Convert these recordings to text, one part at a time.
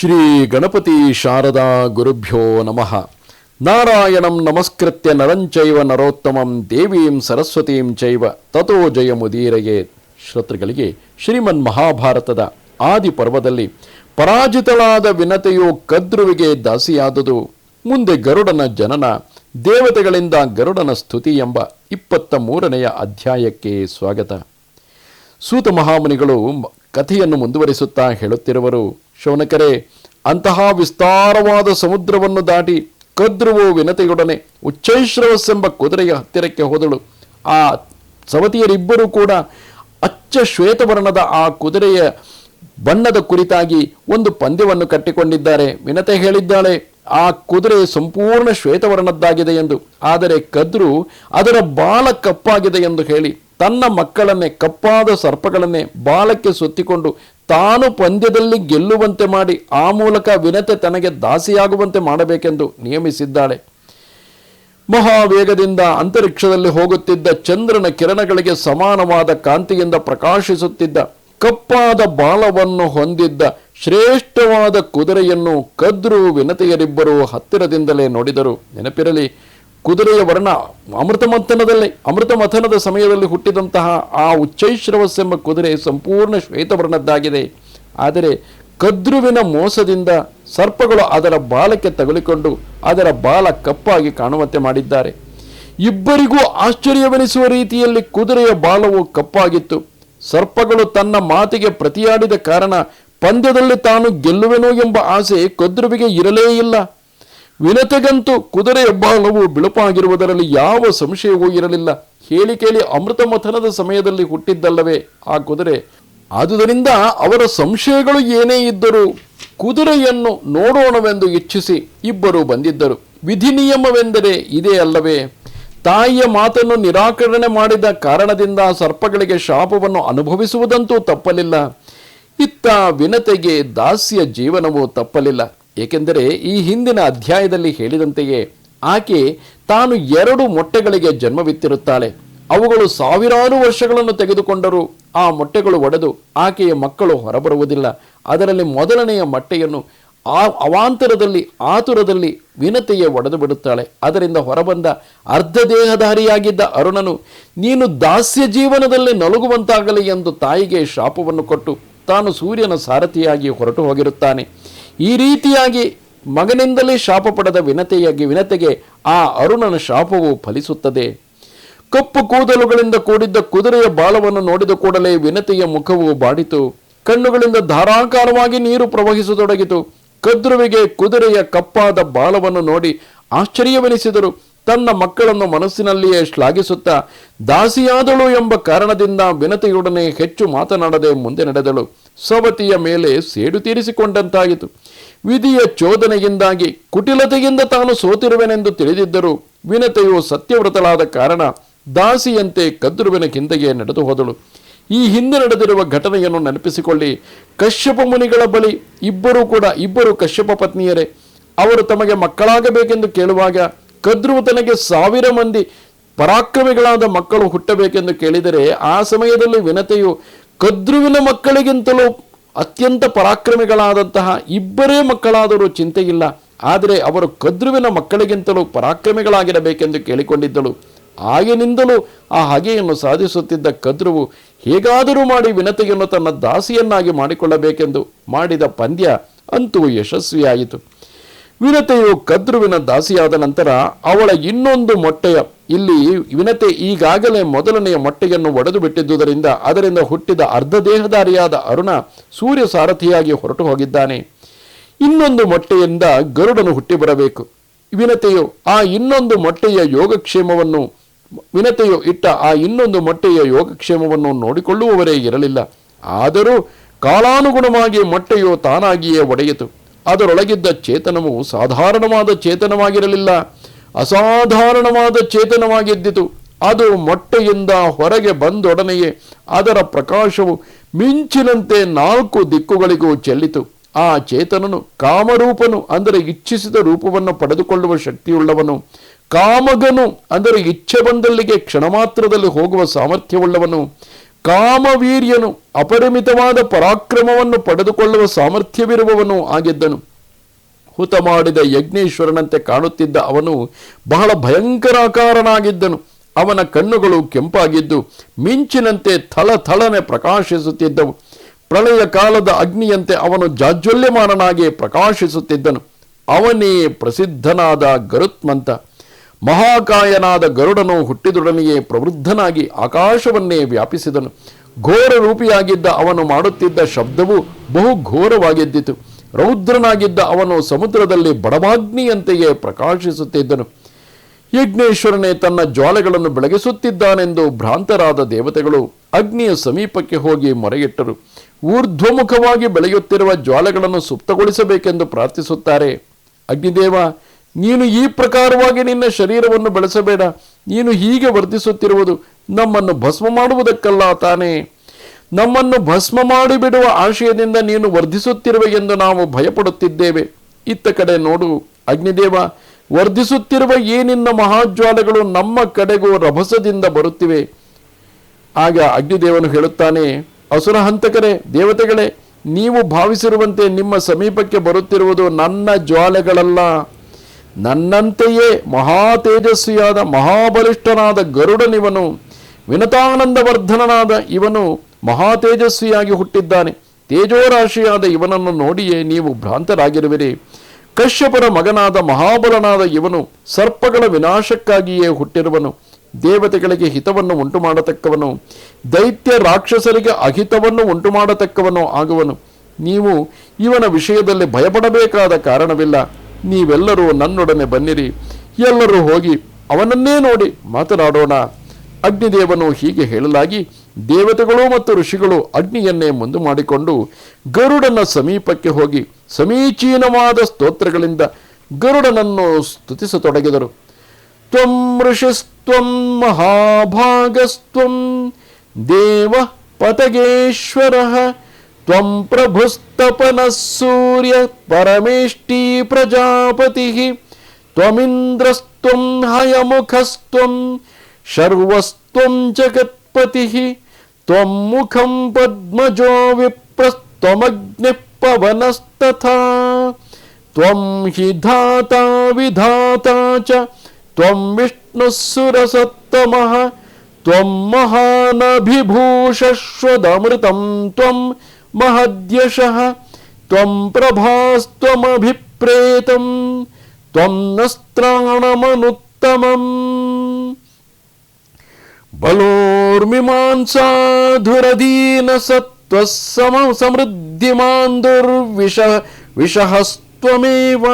ಶ್ರೀ ಗಣಪತಿ ಶಾರದಾ ಗುರುಭ್ಯೋ ನಮಃ. ನಾರಾಯಣಂ ನಮಸ್ಕೃತ್ಯ ನರಂಚೈವ ನರೋತ್ತಮಂ ದೇವೀಂ ಸರಸ್ವತೀಂ ಚೈವ. ತಥೋ ಜಯಮುದೀರಯೇ ಶ್ರೋತೃಗಳಿಗೆ ಶ್ರೀಮನ್ ಮಹಾಭಾರತದ ಆದಿ ಪರ್ವದಲ್ಲಿ ಪರಾಜಿತಳಾದ ವಿನತೆಯು ಕದ್ರುವಿಗೆ ದಾಸಿಯಾದುದು. ಮುಂದೆ ಗರುಡನ ಜನನ, ದೇವತೆಗಳಿಂದ ಗರುಡನ ಸ್ತುತಿ ಎಂಬ ಇಪ್ಪತ್ತ ಮೂರನೆಯ ಅಧ್ಯಾಯಕ್ಕೆ ಸ್ವಾಗತ. ಸೂತ ಮಹಾಮುನಿಗಳು ಕಥೆಯನ್ನು ಮುಂದುವರಿಸುತ್ತಾ ಹೇಳುತ್ತಿರುವರು. ಶೌನಕರೇ ಅಂತಹ ವಿಸ್ತಾರವಾದ ಸಮುದ್ರವನ್ನು ದಾಟಿ ಕದ್ರುವು ವಿನತೆಯೊಡನೆ ಉಚ್ಚೈಶ್ರವಸ್ಸೆಂಬ ಕುದುರೆಯ ಹತ್ತಿರಕ್ಕೆ ಹೋದಳು. ಆ ಸವತಿಯರಿಬ್ಬರೂ ಕೂಡ ಅಚ್ಚ ಶ್ವೇತವರ್ಣದ ಆ ಕುದುರೆಯ ಬಣ್ಣದ ಕುರಿತಾಗಿ ಒಂದು ಪಂದ್ಯವನ್ನು ಕಟ್ಟಿಕೊಂಡಿದ್ದಾರೆ. ವಿನತೆ ಹೇಳಿದ್ದಾಳೆ, ಆ ಕುದುರೆ ಸಂಪೂರ್ಣ ಶ್ವೇತವರ್ಣದ್ದಾಗಿದೆ ಎಂದು. ಆದರೆ ಕದ್ರು ಅದರ ಬಾಲ ಕಪ್ಪಾಗಿದೆ ಎಂದು ಹೇಳಿ ತನ್ನ ಮಕ್ಕಳನ್ನೇ, ಕಪ್ಪಾದ ಸರ್ಪಗಳನ್ನೇ ಬಾಲಕ್ಕೆ ಸುತ್ತಿಕೊಂಡು ತಾನು ಪಂದ್ಯದಲ್ಲಿ ಗೆಲ್ಲುವಂತೆ ಮಾಡಿ ಆ ಮೂಲಕ ವಿನತೆ ತನಗೆ ದಾಸಿಯಾಗುವಂತೆ ಮಾಡಬೇಕೆಂದು ನಿಯಮಿಸಿದ್ದಾಳೆ. ಮಹಾವೇಗದಿಂದ ಅಂತರಿಕ್ಷದಲ್ಲಿ ಹೋಗುತ್ತಿದ್ದ ಚಂದ್ರನ ಕಿರಣಗಳಿಗೆ ಸಮಾನವಾದ ಕಾಂತಿಯಿಂದ ಪ್ರಕಾಶಿಸುತ್ತಿದ್ದ, ಕಪ್ಪಾದ ಬಾಲವನ್ನು ಹೊಂದಿದ್ದ ಶ್ರೇಷ್ಠವಾದ ಕುದುರೆಯನ್ನು ಕದ್ರು ವಿನತೆಯರಿಬ್ಬರು ಹತ್ತಿರದಿಂದಲೇ ನೋಡಿದರು. ನೆನಪಿರಲಿ ಕುದುರೆಯ ವರ್ಣ ಅಮೃತ ಮಂಥನದಲ್ಲಿ ಅಮೃತ ಮಥನದ ಸಮಯದಲ್ಲಿ ಹುಟ್ಟಿದಂತಹ ಆ ಉಚ್ಚೈಶ್ರವಸ್ಸೆಂಬ ಕುದುರೆ ಸಂಪೂರ್ಣ ಶ್ವೇತವರ್ಣದ್ದಾಗಿದೆ. ಆದರೆ ಕದ್ರುವಿನ ಮೋಸದಿಂದ ಸರ್ಪಗಳು ಅದರ ಬಾಲಕ್ಕೆ ತಗುಲಿಕೊಂಡು ಅದರ ಬಾಲ ಕಪ್ಪಾಗಿ ಕಾಣುವಂತೆ ಮಾಡಿದ್ದಾರೆ. ಇಬ್ಬರಿಗೂ ಆಶ್ಚರ್ಯವೆನಿಸುವ ರೀತಿಯಲ್ಲಿ ಕುದುರೆಯ ಬಾಲವು ಕಪ್ಪಾಗಿತ್ತು. ಸರ್ಪಗಳು ತನ್ನ ಮಾತಿಗೆ ಪ್ರತಿಯಾಡಿದ ಕಾರಣ ಪಂದ್ಯದಲ್ಲಿ ತಾನು ಗೆಲ್ಲುವೆನೋ ಎಂಬ ಆಸೆ ಕದ್ರುವಿಗೆ ಇರಲೇ ಇಲ್ಲ. ವಿನತೆಗಂತೂ ಕುದುರೆ ಬಾಲವು ಬಿಳುಪಾಗಿರುವುದರಲ್ಲಿ ಯಾವ ಸಂಶಯವೂ ಇರಲಿಲ್ಲ. ಹೇಳಿ ಕೇಳಿ ಅಮೃತ ಮಥನದ ಸಮಯದಲ್ಲಿ ಹುಟ್ಟಿದ್ದಲ್ಲವೇ ಆ ಕುದುರೆ. ಆದುದರಿಂದ ಅವರ ಸಂಶಯಗಳು ಏನೇ ಇದ್ದರೂ ಕುದುರೆಯನ್ನು ನೋಡೋಣವೆಂದು ಇಚ್ಛಿಸಿ ಇಬ್ಬರು ಬಂದಿದ್ದರು. ವಿಧಿ ನಿಯಮವೆಂದರೆ ಇದೇ ಅಲ್ಲವೇ? ತಾಯಿಯ ಮಾತನ್ನು ನಿರಾಕರಣೆ ಮಾಡಿದ ಕಾರಣದಿಂದ ಸರ್ಪಗಳಿಗೆ ಶಾಪವನ್ನು ಅನುಭವಿಸುವುದಂತೂ ತಪ್ಪಲಿಲ್ಲ. ಇತ್ತ ವಿನತೆಗೆ ದಾಸ್ಯ ಜೀವನವು ತಪ್ಪಲಿಲ್ಲ. ಏಕೆಂದರೆ ಈ ಹಿಂದಿನ ಅಧ್ಯಾಯದಲ್ಲಿ ಹೇಳಿದಂತೆಯೇ ಆಕೆ ತಾನು ಎರಡು ಮೊಟ್ಟೆಗಳಿಗೆ ಜನ್ಮವಿತ್ತಿರುತ್ತಾಳೆ. ಅವುಗಳು ಸಾವಿರಾರು ವರ್ಷಗಳನ್ನು ತೆಗೆದುಕೊಂಡರೂ. ಆ ಮೊಟ್ಟೆಗಳು ಒಡೆದು ಆಕೆಯ ಮಕ್ಕಳು ಹೊರಬರುವುದಿಲ್ಲ. ಅದರಲ್ಲಿ ಮೊದಲನೆಯ ಮೊಟ್ಟೆಯನ್ನು ಆ ಅವಾಂತರದಲ್ಲಿ, ಆತುರದಲ್ಲಿ ವಿನತೆಯೇ ಒಡೆದು ಬಿಡುತ್ತಾಳೆ. ಅದರಿಂದ ಹೊರಬಂದ ಅರ್ಧ ದೇಹಧಾರಿಯಾಗಿದ್ದ ಅರುಣನು, ನೀನು ದಾಸ್ಯ ಜೀವನದಲ್ಲಿ ನಲುಗುವಂತಾಗಲಿ ಎಂದು ತಾಯಿಗೆ ಶಾಪವನ್ನು ಕೊಟ್ಟು ತಾನು ಸೂರ್ಯನ ಸಾರಥಿಯಾಗಿ ಹೊರಟು ಹೋಗಿರುತ್ತಾನೆ. ಈ ರೀತಿಯಾಗಿ ಮಗನಿಂದಲೇ ಶಾಪ ಪಡೆದ ವಿನತೆಯಾಗಿ ವಿನತೆಗೆ ಆ ಅರುಣನ ಶಾಪವು ಫಲಿಸುತ್ತದೆ. ಕಪ್ಪು ಕೂದಲುಗಳಿಂದ ಕೂಡಿದ್ದ ಕುದುರೆಯ ಬಾಲವನ್ನು ನೋಡಿದ ಕೂಡಲೇ ವಿನತೆಯ ಮುಖವು ಬಾಡಿತು. ಕಣ್ಣುಗಳಿಂದ ಧಾರಾಕಾರವಾಗಿ ನೀರು ಪ್ರವಹಿಸತೊಡಗಿತು. ಕದ್ರುವಿಗೆ ಕುದುರೆಯ ಕಪ್ಪಾದ ಬಾಲವನ್ನು ನೋಡಿ ಆಶ್ಚರ್ಯವೆನಿಸಿದರು. ತನ್ನ ಮಕ್ಕಳನ್ನು ಮನಸ್ಸಿನಲ್ಲಿಯೇ ಶ್ಲಾಘಿಸುತ್ತಾ, ದಾಸಿಯಾದಳು ಎಂಬ ಕಾರಣದಿಂದ ವಿನತೆಯೊಡನೆ ಹೆಚ್ಚು ಮಾತನಾಡದೆ ಮುಂದೆ ನಡೆದಳು. ಸವತಿಯ ಮೇಲೆ ಸೇಡು ತೀರಿಸಿಕೊಂಡಂತಾಯಿತು. ವಿಧಿಯ ಚೋದನೆಯಿಂದಾಗಿ, ಕುಟಿಲತೆಯಿಂದ ತಾನು ಸೋತಿರುವೆನೆಂದು ತಿಳಿದಿದ್ದರು, ವಿನತೆಯು ಸತ್ಯವ್ರತಳಾದ ಕಾರಣ ದಾಸಿಯಂತೆ ಕದ್ರುವಿನ ಹಿಂದೆಗೆ ನಡೆದು ಹೋದಳು. ಈ ಹಿಂದೆ ನಡೆದಿರುವ ಘಟನೆಯನ್ನು ನೆನಪಿಸಿಕೊಳ್ಳಿ. ಕಶ್ಯಪ ಮುನಿಗಳ ಬಳಿ ಇಬ್ಬರೂ ಕೂಡ, ಇಬ್ಬರು ಕಶ್ಯಪ ಪತ್ನಿಯರೇ. ಅವರು ತಮಗೆ ಮಕ್ಕಳಾಗಬೇಕೆಂದು ಕೇಳುವಾಗ ಕದ್ರುವು ತನಗೆ ಸಾವಿರ ಮಂದಿ ಪರಾಕ್ರಮಿಗಳಾದ ಮಕ್ಕಳು ಹುಟ್ಟಬೇಕೆಂದು ಕೇಳಿದರೆ ಆ ಸಮಯದಲ್ಲಿ ವಿನತೆಯು ಕದ್ರುವಿನ ಮಕ್ಕಳಿಗಿಂತಲೂ ಅತ್ಯಂತ ಪರಾಕ್ರಮಿಗಳಾದಂತಹ ಇಬ್ಬರೇ ಮಕ್ಕಳಾದರೂ ಚಿಂತೆಯಿಲ್ಲ. ಆದರೆ ಅವರು ಕದ್ರುವಿನ ಮಕ್ಕಳಿಗಿಂತಲೂ ಪರಾಕ್ರಮಿಗಳಾಗಿರಬೇಕೆಂದು ಕೇಳಿಕೊಂಡಿದ್ದಳು. ಆಗಿನಿಂದಲೂ ಆ ಹಗೆಯನ್ನು ಸಾಧಿಸುತ್ತಿದ್ದ ಕದ್ರುವು ಹೇಗಾದರೂ ಮಾಡಿ ವಿನತೆಯನ್ನು ತನ್ನ ದಾಸಿಯನ್ನಾಗಿ ಮಾಡಿಕೊಳ್ಳಬೇಕೆಂದು ಮಾಡಿದ ಪಂದ್ಯ ಅಂತೂ ಯಶಸ್ವಿಯಾಯಿತು. ವಿನತೆಯು ಕದ್ರುವಿನ ದಾಸಿಯಾದ ನಂತರ ಅವಳ ಇನ್ನೊಂದು ಮೊಟ್ಟೆಯ, ಇಲ್ಲಿ ವಿನತೆ ಈಗಾಗಲೇ ಮೊದಲನೆಯ ಮೊಟ್ಟೆಯನ್ನು ಒಡೆದು ಬಿಟ್ಟಿದ್ದುದರಿಂದ ಅದರಿಂದ ಹುಟ್ಟಿದ ಅರ್ಧ ದೇಹಧಾರಿಯಾದ ಅರುಣ ಸೂರ್ಯ ಸಾರಥಿಯಾಗಿ ಹೊರಟು ಹೋಗಿದ್ದಾನೆ. ಇನ್ನೊಂದು ಮೊಟ್ಟೆಯಿಂದ ಗರುಡನು ಹುಟ್ಟಿ ಬರಬೇಕು. ವಿನತೆಯು ಆ ಇನ್ನೊಂದು ಮೊಟ್ಟೆಯ ಯೋಗಕ್ಷೇಮವನ್ನು, ವಿನತೆಯು ಇಟ್ಟ ಆ ಇನ್ನೊಂದು ಮೊಟ್ಟೆಯ ಯೋಗಕ್ಷೇಮವನ್ನು ನೋಡಿಕೊಳ್ಳುವವರೇ ಇರಲಿಲ್ಲ. ಆದರೂ ಕಾಲಾನುಗುಣವಾಗಿ ಮೊಟ್ಟೆಯು ತಾನಾಗಿಯೇ ಒಡೆಯಿತು. ಅದರೊಳಗಿದ್ದ ಚೇತನವು ಸಾಧಾರಣವಾದ ಚೇತನವಾಗಿರಲಿಲ್ಲ. ಅಸಾಧಾರಣವಾದ ಚೇತನವಾಗಿದ್ದಿತು. ಅದು ಮೊಟ್ಟೆಯಿಂದ ಹೊರಗೆ ಬಂದೊಡನೆಯೇ ಅದರ ಪ್ರಕಾಶವು ಮಿಂಚಿನಂತೆ ನಾಲ್ಕು ದಿಕ್ಕುಗಳಿಗೂ ಚೆಲ್ಲಿತು. ಆ ಚೇತನನು ಕಾಮರೂಪನು ಅಂದರೆ ಇಚ್ಛಿಸಿದ ರೂಪವನ್ನು ಪಡೆದುಕೊಳ್ಳುವ ಶಕ್ತಿಯುಳ್ಳವನು. ಕಾಮಗನು ಅಂದರೆ ಇಚ್ಛೆ ಬಂದಲ್ಲಿಗೆ ಕ್ಷಣ ಮಾತ್ರದಲ್ಲಿ ಹೋಗುವ ಸಾಮರ್ಥ್ಯವುಳ್ಳವನು. ಕಾಮವೀರ್ಯನು ಅಪರಿಮಿತವಾದ ಪರಾಕ್ರಮವನ್ನು ಪಡೆದುಕೊಳ್ಳುವ ಸಾಮರ್ಥ್ಯವಿರುವವನು ಆಗಿದ್ದನು. ಹುತ ಮಾಡಿದ ಯಜ್ಞೇಶ್ವರನಂತೆ ಕಾಣುತ್ತಿದ್ದ ಅವನು ಬಹಳ ಭಯಂಕರಾಕಾರನಾಗಿದ್ದನು ಅವನ ಕಣ್ಣುಗಳು ಕೆಂಪಾಗಿದ್ದು ಮಿಂಚಿನಂತೆ ಥಳ ಥಳನೆ ಪ್ರಕಾಶಿಸುತ್ತಿದ್ದವು. ಪ್ರಳಯ ಕಾಲದ ಅಗ್ನಿಯಂತೆ ಅವನು ಜಾಜ್ವಲ್ಯಮಾನನಾಗಿ ಪ್ರಕಾಶಿಸುತ್ತಿದ್ದನು. ಅವನೇ ಪ್ರಸಿದ್ಧನಾದ ಗರುತ್ಮಂತ. ಮಹಾಕಾಯನಾದ ಗರುಡನು ಹುಟ್ಟಿದೊಡನೆಯೇ ಪ್ರವೃದ್ಧನಾಗಿ ಆಕಾಶವನ್ನೇ ವ್ಯಾಪಿಸಿದನು. ಘೋರ ರೂಪಿಯಾಗಿದ್ದ ಅವನು ಮಾಡುತ್ತಿದ್ದ ಶಬ್ದವು ಬಹು ಘೋರವಾಗಿದ್ದಿತು. ರೌದ್ರನಾಗಿದ್ದ ಅವನು ಸಮುದ್ರದಲ್ಲಿ ಬಡವಾಗ್ನಿಯಂತೆಯೇ ಪ್ರಕಾಶಿಸುತ್ತಿದ್ದನು. ಯಜ್ಞೇಶ್ವರನೇ ತನ್ನ ಜ್ವಾಲೆಗಳನ್ನು ಬೆಳಗಿಸುತ್ತಿದ್ದಾನೆಂದು ಭ್ರಾಂತರಾದ ದೇವತೆಗಳು ಅಗ್ನಿಯ ಸಮೀಪಕ್ಕೆ ಹೋಗಿ ಮೊರೆಯಿಟ್ಟರು. ಊರ್ಧ್ವಮುಖವಾಗಿ ಬೆಳೆಯುತ್ತಿರುವ ಜ್ವಾಲೆಗಳನ್ನು ಸುಪ್ತಗೊಳಿಸಬೇಕೆಂದು ಪ್ರಾರ್ಥಿಸುತ್ತಾರೆ. ಅಗ್ನಿದೇವ ನೀನು ಈ ಪ್ರಕಾರವಾಗಿ ನಿನ್ನ ಶರೀರವನ್ನು ಬೆಳೆಸಬೇಡ. ನೀನು ಹೀಗೆ ವರ್ಧಿಸುತ್ತಿರುವುದು ನಮ್ಮನ್ನು ಭಸ್ಮ ಮಾಡುವುದಕ್ಕಲ್ಲ ತಾನೇ. ನಮ್ಮನ್ನು ಭಸ್ಮ ಮಾಡಿಬಿಡುವ ಆಶಯದಿಂದ ನೀನು ವರ್ಧಿಸುತ್ತಿರುವೆ ಎಂದು ನಾವು ಭಯಪಡುತ್ತಿದ್ದೇವೆ. ಇತ್ತ ಕಡೆ ನೋಡು, ಅಗ್ನಿದೇವ, ವರ್ಧಿಸುತ್ತಿರುವ ಈ ನಿನ್ನ ಮಹಾಜ್ವಾಲೆಗಳು ನಮ್ಮ ಕಡೆಗೂ ರಭಸದಿಂದ ಬರುತ್ತಿವೆ. ಆಗ ಅಗ್ನಿದೇವನು ಹೇಳುತ್ತಾನೆ, ಅಸುರ ಹಂತಕರೇ, ದೇವತೆಗಳೇ, ನೀವು ಭಾವಿಸಿರುವಂತೆ ನಿಮ್ಮ ಸಮೀಪಕ್ಕೆ ಬರುತ್ತಿರುವುದು ನನ್ನ ಜ್ವಾಲೆಗಳಲ್ಲ. ನನ್ನಂತೆಯೇ ಮಹಾ ತೇಜಸ್ವಿಯಾದ ಮಹಾಬಲಿಷ್ಠನಾದ ಗರುಡನಿವನು, ವಿನತಾನಂದವರ್ಧನನಾದ ಇವನು ಮಹಾ ತೇಜಸ್ವಿಯಾಗಿ ಹುಟ್ಟಿದ್ದಾನೆ. ತೇಜೋರಾಶಿಯಾದ ಇವನನ್ನು ನೋಡಿಯೇ ನೀವು ಭ್ರಾಂತರಾಗಿರುವಿರಿ. ಕಶ್ಯಪರ ಮಗನಾದ ಮಹಾಬಲನಾದ ಇವನು ಸರ್ಪಗಳ ವಿನಾಶಕ್ಕಾಗಿಯೇ ಹುಟ್ಟಿರುವನು. ದೇವತೆಗಳಿಗೆ ಹಿತವನ್ನು ಉಂಟು ಮಾಡತಕ್ಕವನು ದೈತ್ಯ ರಾಕ್ಷಸರಿಗೆ ಅಹಿತವನ್ನು ಉಂಟು ಮಾಡತಕ್ಕವನು ಆಗುವನು. ನೀವು ಇವನ ವಿಷಯದಲ್ಲಿ ಭಯಪಡಬೇಕಾದ ಕಾರಣವಿಲ್ಲ. ನೀವೆಲ್ಲರೂ ನನ್ನೊಡನೆ ಬನ್ನಿರಿ. ಎಲ್ಲರೂ ಹೋಗಿ ಅವನನ್ನೇ ನೋಡಿ ಮಾತನಾಡೋಣ. ಅಗ್ನಿದೇವನು ಹೀಗೆ ಹೇಳಲಾಗಿ ದೇವತೆಗಳು ಮತ್ತು ಋಷಿಗಳು ಅಗ್ನಿಯನ್ನೇ ಮುಂದೆ ಮಾಡಿಕೊಂಡು ಗರುಡನ ಸಮೀಪಕ್ಕೆ ಹೋಗಿ ಸಮೀಚೀನವಾದ ಸ್ತೋತ್ರಗಳಿಂದ ಗರುಡನನ್ನು ಸ್ತುತಿಸತೊಡಗಿದರು. ತ್ವಂ ಋಷಿಸ್ತ್ವಂ ಮಹಾಭಾಗಸ್ತ್ವಂ ದೇವ ಪತಗೇಶ್ವರ ತ್ವಂ ಪ್ರಭುಸ್ತಪನಃ ಸೂರ್ಯ ಪರಮೇಷ್ಠಿ ಪ್ರಜಾಪತಿ ತ್ವಮಿಂದ್ರಸ್ತ್ವಂ ಹಯಮುಖಸ್ತ್ವಂ ಶರ್ವಸ್ತ್ವಂ ಜಗತ್ಪತಿ ತ್ವಂ ಮುಖಂ ಪದ್ಮಜೋ ವಿಪ್ರಸ್ತ್ವಮಗ್ನಿಃ ಪವನಸ್ತಥಾ ತ್ವಂ ಹಿ ಧಾತಾ ವಿಧಾತಾ ಚ ತ್ವಂ ವಿಷ್ಣುಃ ಸುರಸತ್ತಮಃ ತ್ವಂ ಮಹಾನಭಿಭೂಷಶ್ವದಮೃತಂ ತ್ವಂ महद्यशः त्वं प्रभास्त्वमभिप्रेतं त्वं नस्त्राणमनुत्तमम् बलोर्मिमांसाधुरधीनसत्त्वः समं समृद्धिमान् दुर्विषः विषहस्त्वमेव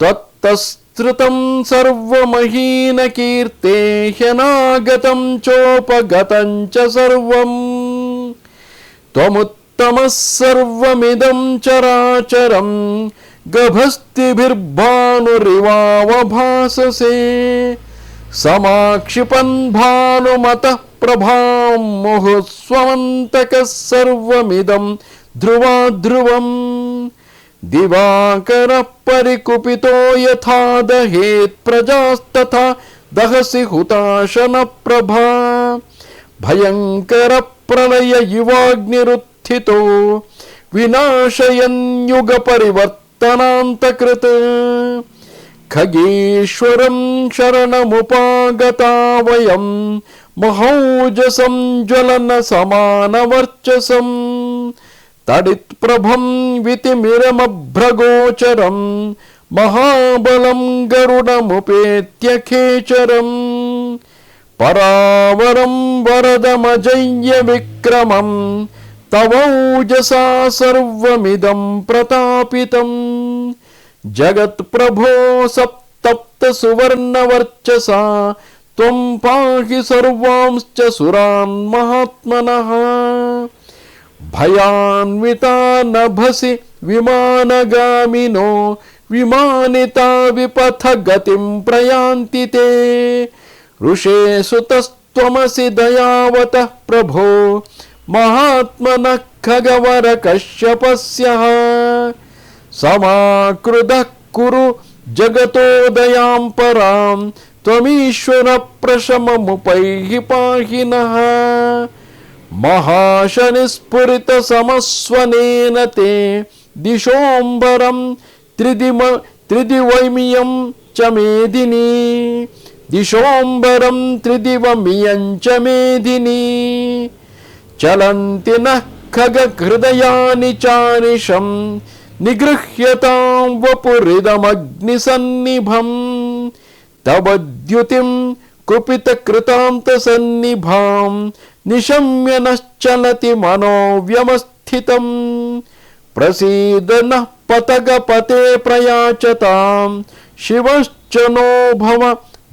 त्वत्तस्त्रुतं सर्वमहीनकीर्ते ह्यनागतं चोपगतं च सर्वम् त्वमुत्तमः सर्वमिदं चराचरं गभस्तिभिर्भानुरिवावभाससे समाक्षिपन् भानुमतः प्रभां मुहुस्वमन्तकः सर्वमिदं ध्रुवाध्रुवम् दिवाकरः परिकुपितो यथा दहेत् प्रजास्तथा दहसि हुताशनप्रभा भयङ्करः ప్రణయ యువాగ్నిరుత్థితో వినాశయన్యుగ పరివర్తనాంతకృత్ ఖగీశ్వరం శరణముపాగతావయం మహౌజసం జ్వలన సమానవర్చసం తడిత్ప్రభం వితిమిరమభ్రగోచరం మహాబలం గరుడముపేత్యఖేచరం परावरं वरदमजय्य विक्रमं तवौजसा सर्वमिदं प्रतापितम्। जगत्प्रभो सप्तप्तसुवर्णवर्चसा, त्वं पाहि सर्वांश्च सुरान् महात्मनः। भयान्विता नभसि विमानगामिनो, विमानिता विपथगतिं प्रयान्ति ते। ऋषे सुतस्त्वमसि दयावतः प्रभो महात्मनः खगवरकश्यपस्यः समाकृदः कुरु जगतोदयां परां त्वमीश्वरप्रशममुपैः पाहिनः महाशनिस्फुरितसमस्वनेन ते दिशोऽम्बरं त्रिदिम त्रिदिवैमियं च मेदिनी దిశోంబరం త్రిదివమియంచ మేధిని చలంతి నః ఖగహృదయాని చానిషం నిగృహ్యతాం వపురిదమగ్నిసన్నిభం తవద్యుతిం కుపితకృతాంతసన్నిభాం నిశమ్య నశ్చలతి మనోవ్యమస్థితం ప్రసీద నః పతగపతే ప్రయాచతాం శివశ్చ నో భవ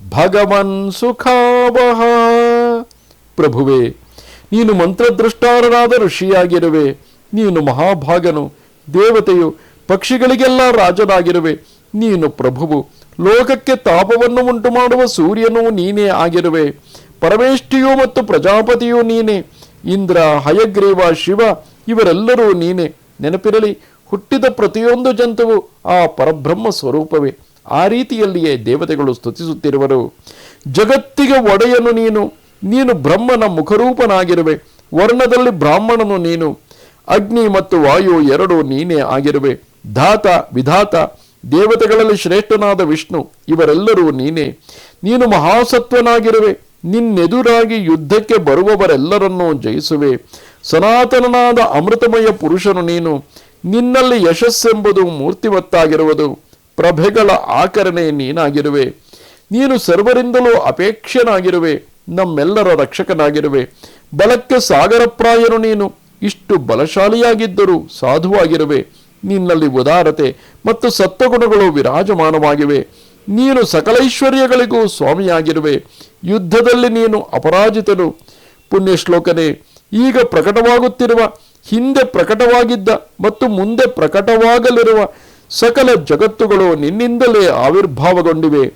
ಭಗವನ್ ಸುಖಾವಹ. ಪ್ರಭುವೆ, ನೀನು ಮಂತ್ರದೃಷ್ಟಾರನಾದ ಋಷಿಯಾಗಿರುವೆ. ನೀನು ಮಹಾಭಾಗನು, ದೇವತೆಯು, ಪಕ್ಷಿಗಳಿಗೆಲ್ಲ ರಾಜನಾಗಿರುವೆ. ನೀನು ಪ್ರಭುವು, ಲೋಕಕ್ಕೆ ತಾಪವನ್ನು ಉಂಟು ಮಾಡುವ ಸೂರ್ಯನೂ ನೀನೇ ಆಗಿರುವೆ. ಪರಮೇಷ್ಠಿಯು ಮತ್ತು ಪ್ರಜಾಪತಿಯೂ ನೀನೇ. ಇಂದ್ರ, ಹಯಗ್ರೀವ, ಶಿವ, ಇವರೆಲ್ಲರೂ ನೀನೇ. ನೆನಪಿರಲಿ, ಹುಟ್ಟಿದ ಪ್ರತಿಯೊಂದು ಜಂತುವು ಆ ಪರಬ್ರಹ್ಮ ಸ್ವರೂಪವೇ. ಆ ರೀತಿಯಲ್ಲಿಯೇ ದೇವತೆಗಳು ಸ್ತುತಿಸುತ್ತಿರುವರು. ಜಗತ್ತಿಗೆ ಒಡೆಯನು ನೀನು ನೀನು ಬ್ರಹ್ಮನ ಮುಖರೂಪನಾಗಿರುವೆ, ವರ್ಣದಲ್ಲಿ ಬ್ರಾಹ್ಮಣನು ನೀನು, ಅಗ್ನಿ ಮತ್ತು ವಾಯು ಎರಡು ನೀನೇ ಆಗಿರುವೆ, ಧಾತ, ವಿಧಾತ, ದೇವತೆಗಳಲ್ಲಿ ಶ್ರೇಷ್ಠನಾದ ವಿಷ್ಣು, ಇವರೆಲ್ಲರೂ ನೀನೇ, ನೀನು ಮಹಾಸತ್ವನಾಗಿರುವೆ, ನಿನ್ನೆದುರಾಗಿ ಯುದ್ಧಕ್ಕೆ ಬರುವವರೆಲ್ಲರನ್ನೂ ಜಯಿಸುವೆ, ಸನಾತನನಾದ ಅಮೃತಮಯ ಪುರುಷನು ನೀನು, ನಿನ್ನಲ್ಲಿ ಯಶಸ್ಸೆಂಬುದು ಮೂರ್ತಿವತ್ತಾಗಿರುವುದು. ಪ್ರಭೆಗಳ ಆಕರಣೆ ನೀನಾಗಿರುವೆ. ನೀನು ಸರ್ವರಿಂದಲೂ ಅಪೇಕ್ಷನಾಗಿರುವೆ ನಮ್ಮೆಲ್ಲರ ರಕ್ಷಕನಾಗಿರುವೆ. ಬಲಕ್ಕೆ ಸಾಗರಪ್ರಾಯನು ನೀನು. ಇಷ್ಟು ಬಲಶಾಲಿಯಾಗಿದ್ದರೂ ಸಾಧುವಾಗಿರುವೆ. ನಿನ್ನಲ್ಲಿ ಉದಾರತೆ ಮತ್ತು ಸತ್ವಗುಣಗಳು ವಿರಾಜಮಾನವಾಗಿವೆ. ನೀನು ಸಕಲೈಶ್ವರ್ಯಗಳಿಗೂ ಸ್ವಾಮಿಯಾಗಿರುವೆ. ಯುದ್ಧದಲ್ಲಿ ನೀನು ಅಪರಾಜಿತನು. ಪುಣ್ಯಶ್ಲೋಕನೇ, ಈಗ ಪ್ರಕಟವಾಗುತ್ತಿರುವ, ಹಿಂದೆ ಪ್ರಕಟವಾಗಿದ್ದ ಮತ್ತು ಮುಂದೆ ಪ್ರಕಟವಾಗಲಿರುವ ಸಕಲ ಜಗತ್ತುಗಳು ನಿನ್ನಿಂದಲೇ ಆವಿರ್ಭಾವಗೊಂಡಿವೆ.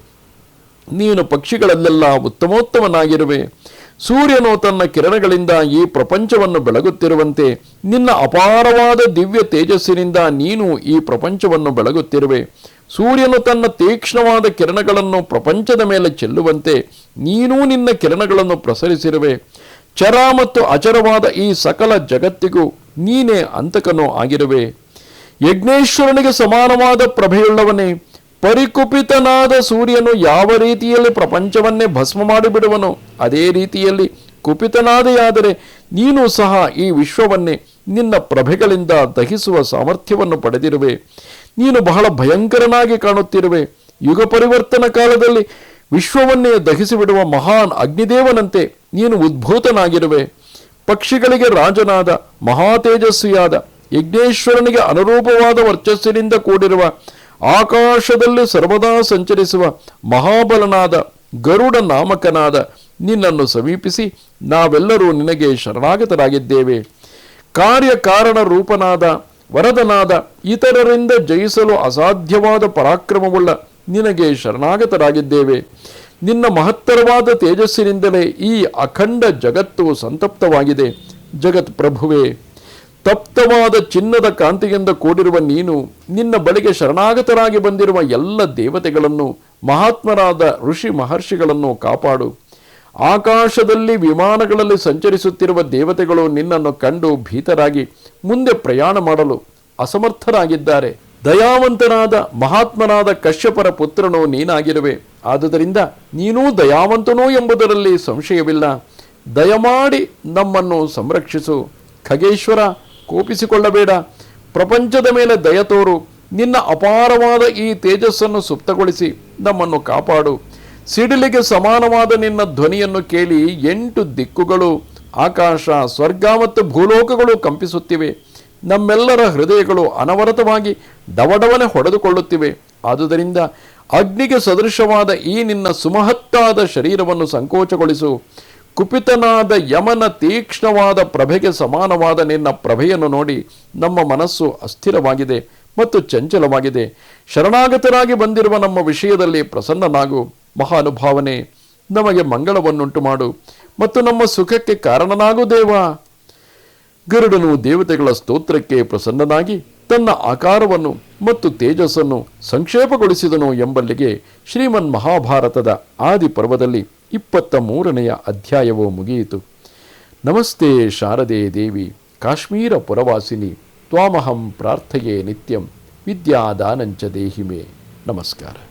ನೀನು ಪಕ್ಷಿಗಳಲ್ಲೆಲ್ಲ ಉತ್ತಮೋತ್ತಮನಾಗಿರುವೆ. ಸೂರ್ಯನು ತನ್ನ ಕಿರಣಗಳಿಂದ ಈ ಪ್ರಪಂಚವನ್ನು ಬೆಳಗುತ್ತಿರುವಂತೆ ನಿನ್ನ ಅಪಾರವಾದ ದಿವ್ಯ ತೇಜಸ್ಸಿನಿಂದ ನೀನು ಈ ಪ್ರಪಂಚವನ್ನು ಬೆಳಗುತ್ತಿರುವೆ. ಸೂರ್ಯನು ತನ್ನ ತೀಕ್ಷ್ಣವಾದ ಕಿರಣಗಳನ್ನು ಪ್ರಪಂಚದ ಮೇಲೆ ಚೆಲ್ಲುವಂತೆ ನೀನೂ ನಿನ್ನ ಕಿರಣಗಳನ್ನು ಪ್ರಸರಿಸಿರುವೆ. ಚರ ಮತ್ತು ಅಚರವಾದ ಈ ಸಕಲ ಜಗತ್ತಿಗೂ ನೀನೇ ಅಂತಕನೂ ಆಗಿರುವೆ. ಯಜ್ಞೇಶ್ವರನಿಗೆ ಸಮಾನವಾದ ಪ್ರಭೆಯುಳ್ಳವನೇ, ಪರಿಕುಪಿತನಾದ ಸೂರ್ಯನು ಯಾವ ರೀತಿಯಲ್ಲಿ ಪ್ರಪಂಚವನ್ನೇ ಭಸ್ಮ ಮಾಡಿಬಿಡುವನು, ಅದೇ ರೀತಿಯಲ್ಲಿ ಕುಪಿತನಾದೆಯಾದರೆ ನೀನು ಸಹ ಈ ವಿಶ್ವವನ್ನೇ ನಿನ್ನ ಪ್ರಭೆಗಳಿಂದ ದಹಿಸುವ ಸಾಮರ್ಥ್ಯವನ್ನು ಪಡೆದಿರುವೆ. ನೀನು ಬಹಳ ಭಯಂಕರನಾಗಿ ಕಾಣುತ್ತಿರುವೆ. ಯುಗ ಪರಿವರ್ತನ ಕಾಲದಲ್ಲಿ ವಿಶ್ವವನ್ನೇ ದಹಿಸಿಬಿಡುವ ಮಹಾನ್ ಅಗ್ನಿದೇವನಂತೆ ನೀನು ಉದ್ಭೂತನಾಗಿರುವೆ. ಪಕ್ಷಿಗಳಿಗೆ ರಾಜನಾದ ಮಹಾ ತೇಜಸ್ವಿಯಾದ ಯಜ್ಞೇಶ್ವರನಿಗೆ ಅನುರೂಪವಾದ ವರ್ಚಸ್ಸಿನಿಂದ ಕೂಡಿರುವ ಆಕಾಶದಲ್ಲಿ ಸರ್ವದಾ ಸಂಚರಿಸುವ ಮಹಾಬಲನಾದ ಗರುಡ ನಾಮಕನಾದ ನಿನ್ನನ್ನು ಸಮೀಪಿಸಿ ನಾವೆಲ್ಲರೂ ನಿನಗೆ ಶರಣಾಗತರಾಗಿದ್ದೇವೆ. ಕಾರ್ಯಕಾರಣ ರೂಪನಾದ, ವರದನಾದ ಇತರರಿಂದ ಜಯಿಸಲು ಅಸಾಧ್ಯವಾದ ಪರಾಕ್ರಮವುಳ್ಳ ನಿನಗೆ ಶರಣಾಗತರಾಗಿದ್ದೇವೆ. ನಿನ್ನ ಮಹತ್ತರವಾದ ತೇಜಸ್ಸಿನಿಂದಲೇ ಈ ಅಖಂಡ ಜಗತ್ತು ಸಂತಪ್ತವಾಗಿದೆ. ಜಗತ್ ಪ್ರಭುವೇ ತಪ್ತವಾದ ಚಿನ್ನದ ಕಾಂತಿಯಿಂದ ಕೂಡಿರುವ ನೀನು ನಿನ್ನ ಬಳಿಗೆ ಶರಣಾಗತರಾಗಿ ಬಂದಿರುವ ಎಲ್ಲ ದೇವತೆಗಳನ್ನು, ಮಹಾತ್ಮರಾದ ಋಷಿ ಮಹರ್ಷಿಗಳನ್ನು ಕಾಪಾಡು. ಆಕಾಶದಲ್ಲಿ ವಿಮಾನಗಳಲ್ಲಿ ಸಂಚರಿಸುತ್ತಿರುವ ದೇವತೆಗಳು ನಿನ್ನನ್ನು ಕಂಡು ಭೀತರಾಗಿ ಮುಂದೆ ಪ್ರಯಾಣ ಮಾಡಲು ಅಸಮರ್ಥರಾಗಿದ್ದಾರೆ. ದಯಾವಂತನಾದ, ಮಹಾತ್ಮನಾದ ಕಶ್ಯಪರ ಪುತ್ರನು ನೀನಾಗಿರುವೆ. ಆದುದರಿಂದ ನೀನೂ ದಯಾವಂತನೋ ಎಂಬುದರಲ್ಲಿ ಸಂಶಯವಿಲ್ಲ. ದಯಮಾಡಿ ನಮ್ಮನ್ನು ಸಂರಕ್ಷಿಸು. ಖಗೇಶ್ವರ ಕೋಪಿಸಿಕೊಳ್ಳಬೇಡ. ಪ್ರಪಂಚದ ಮೇಲೆ ದಯ ತೋರು. ನಿನ್ನ ಅಪಾರವಾದ ಈ ತೇಜಸ್ಸನ್ನು ಸುಪ್ತಗೊಳಿಸಿ ನಮ್ಮನ್ನು ಕಾಪಾಡು. ಸಿಡಿಲಿಗೆ ಸಮಾನವಾದ ನಿನ್ನ ಧ್ವನಿಯನ್ನು ಕೇಳಿ ಎಂಟು ದಿಕ್ಕುಗಳು, ಆಕಾಶ, ಸ್ವರ್ಗ ಮತ್ತು ಭೂಲೋಕಗಳು ಕಂಪಿಸುತ್ತಿವೆ. ನಮ್ಮೆಲ್ಲರ ಹೃದಯಗಳು ಅನವರತವಾಗಿ ಡವಡವನೆ ಹೊಡೆದುಕೊಳ್ಳುತ್ತಿವೆ. ಆದುದರಿಂದ ಅಗ್ನಿಗೆ ಸದೃಶವಾದ ಈ ನಿನ್ನ ಸುಮಹತ್ತಾದ ಶರೀರವನ್ನು ಸಂಕೋಚಗೊಳಿಸು. ಕುಪಿತನಾದ ಯಮನ ತೀಕ್ಷ್ಣವಾದ ಪ್ರಭೆಗೆ ಸಮಾನವಾದ ನಿನ್ನ ಪ್ರಭೆಯನ್ನು ನೋಡಿ ನಮ್ಮ ಮನಸ್ಸು ಅಸ್ಥಿರವಾಗಿದೆ ಮತ್ತು ಚಂಚಲವಾಗಿದೆ. ಶರಣಾಗತರಾಗಿ ಬಂದಿರುವ ನಮ್ಮ ವಿಷಯದಲ್ಲಿ ಪ್ರಸನ್ನನಾಗು, ಮಹಾನುಭಾವನೆ, ನಮಗೆ ಮಂಗಳವನ್ನುಂಟು ಮಾಡು ಮತ್ತು ನಮ್ಮ ಸುಖಕ್ಕೆ ಕಾರಣನಾಗು ದೇವ. ಗರುಡನು ದೇವತೆಗಳ ಸ್ತೋತ್ರಕ್ಕೆ ಪ್ರಸನ್ನನಾಗಿ ತನ್ನ ಆಕಾರವನ್ನು ಮತ್ತು ತೇಜಸ್ಸನ್ನು ಸಂಕ್ಷೇಪಗೊಳಿಸಿದನು ಎಂಬಲ್ಲಿಗೆ ಶ್ರೀಮನ್ ಮಹಾಭಾರತದ ಆದಿ ಪರ್ವದಲ್ಲಿ ಇಪ್ಪತ್ತ ಮೂರನೆಯ ಅಧ್ಯಾಯವು ಮುಗಿಯಿತು. ನಮಸ್ತೆ ಶಾರದೆ ದೇವಿ, ಕಾಶ್ಮೀರ ಪುರವಾಸಿನಿ, ತ್ವಾಮಹಂ ಪ್ರಾರ್ಥೆಯೇ ನಿತ್ಯಂ, ವಿದ್ಯಾದಾನಂಚ ದೇಹಿಮೆ. ನಮಸ್ಕಾರ.